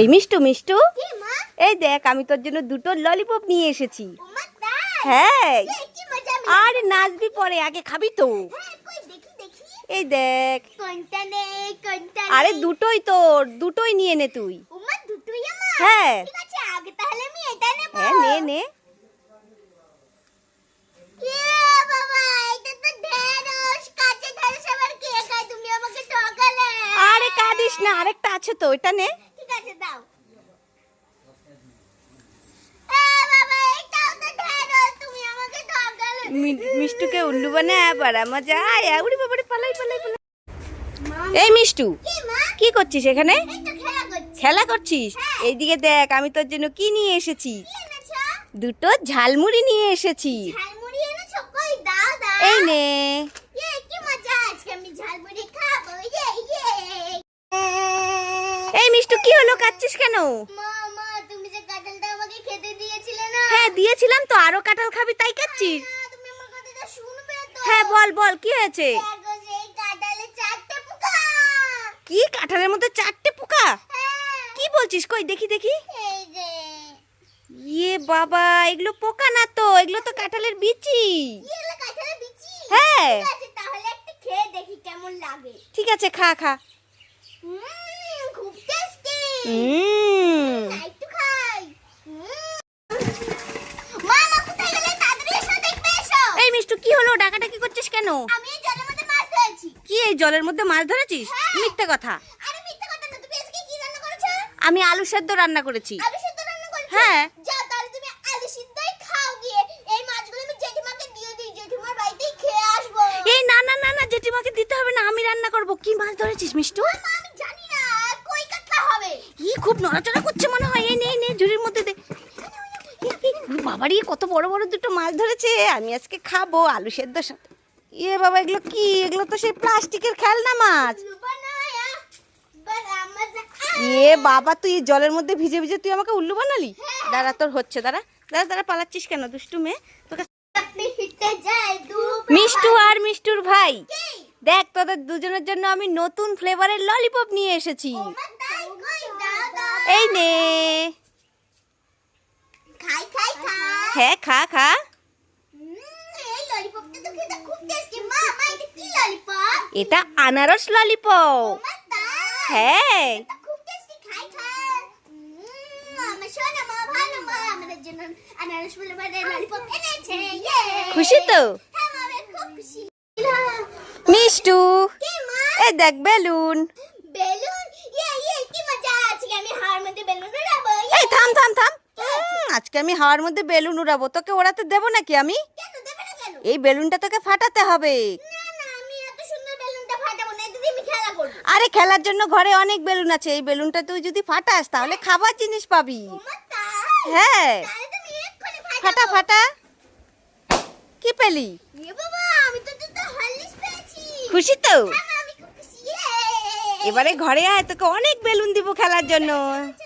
এই মিষ্টু মিষ্টু? এই দেখ আমি তোর জন্য দুটো ললিপপ নিয়ে এসেছি। হ্যাঁ। আরে নাচবি পরে আগে খাবি তো। হ্যাঁ এই দেখ। আরে দুটোই তোর দুটোই নিয়ে নে তুই। হ্যাঁ। হ্যাঁ নে নে। আরে কাঁদিস না আরেকটা আছে তো এটা নে। আছে দাও। মিষ্টুকে উল্লু বানা বাড়া মজা। আয় উড়ি বাবারে পালাই পালাই পালাই। এই মিষ্টু কি করছিস এখানে? খেলা করছিস? এইদিকে দেখ আমি তোর জন্য কি নিয়ে এসেছি? দুটো ঝালমুড়ি নিয়ে এসেছি। এই নে ইয়ে কি মজা আছে আমি ঝালমুড়ি খাব ইয়ে ইয়ে এই মিষ্টু কি হলো? কাচ্ছিস কেন? মা মা তুমি যে কাঁঠালটা আমাকে খেতে দিয়েছিলে না? হ্যাঁ দিয়েছিলাম তো আরও কাঁঠাল খাবি তাই কাচ্ছিস তুমি আমার কথাটা শুনবে তো। হ্যাঁ বল বল কি হয়েছে? কি কাঁঠালের মধ্যে চারটে পোকা? হ্যাঁ, কি বলছিস? কই দেখি দেখি। ইয়ে বাবা এগুলো পোকা না তো এগুলো তো কাঁঠালের বিচি। হ্যাঁ। ঠিক আছে খা খা। এই মিষ্টু কি হলো? ডাকাটা কি করছিস কেন? আমি এই জলের মধ্যে মাছ ধরেছি কি এই জলের মধ্যে মাছ ধরেছিস? হ্যাঁ। মিথ্যে কথা। আরে মিথ্যা কথা না তুমি আজকে কি রান্না করেছ? আমি আলু সেদ্ধ রান্না করেছি। আলু সিদ্ধ রান্না করেছ? হ্যাঁ। যাও তাহলে তুমি আলু সিদ্ধই খাও গিয়ে। এই মাছগুলো আমি জেঠিমাকে দিয়ে দিই জেঠিমার বাড়িতেই খেয়ে আসব। এই না না না না জেঠিমাকে দিতে হবে না আমি রান্না করব। কি মাছ ধরেছিস মিষ্টু মা আমি জানি না কই কাতলা হবে ই খুব নড়াচড়া করছে মনে হয়। এই নে নে, ঝুড়ির মধ্যে দে। বাবারই কত বড় বড় দুটো মাছ ধরেছে। আমি আজকে খাব আলু সেদ্ধ ইয়ে বাবা, এগুলো কি? এগুলো তো সেই প্লাস্টিকের খেলনা মাছ। ইয়ে বাবা, তুই জলের মধ্যে ভিজে ভিজে তুই আমাকে উল্লু বানালি? দাঁড়া, তোর হচ্ছে, দাঁড়া। দাঁড়া দাঁড়া, পালাচ্ছিস কেন, দুষ্টু মেয়ে? তোকে মিষ্টু আর মিষ্টুর ভাই। দেখ, তোদের দুজনের জন্য আমি নতুন ফ্লেভারের ললিপপ নিয়ে এসেছি মা তাই কই দাও দাও এই নে হ্যাঁ খা খা। তো এটা আনারস ললিপপ হ্যাঁ এটা খুব টেস্টি খাই খাই। উম, আমার সোনা মা ভালো মা আমাদের জন্য আনারস ফ্লেভারের ললিপপ এনেছে ইয়ে খুশি তো হ্যাঁ মা আমি খুব খুশি মিষ্টু কি মা এই দেখ বেলুন বেলুন ইয়ে ইয়ে কি মজা আজকে আমি হাওয়ার মধ্যে বেলুন উড়াবো ইয়ে, এই থাম থাম থাম উম, আজকে আমি হাওয়ার মধ্যে বেলুন উড়াবো। তোকে ওড়াতে দেবো নাকি আমি? এই বেলুনটা তোকে ফাটাতে হবে। আরে খেলার জন্য ঘরে অনেক বেলুন আছে। এই বেলুনটা তুই যদি ফাটাস তাহলে খাবার জিনিস পাবি। হ্যাঁ। ফাটা ফাটা। কি পেলি? খুশি তো? হ্যাঁ, এবারে ঘরে আয় তোকে অনেক বেলুন দিব খেলার জন্য। আচ্ছা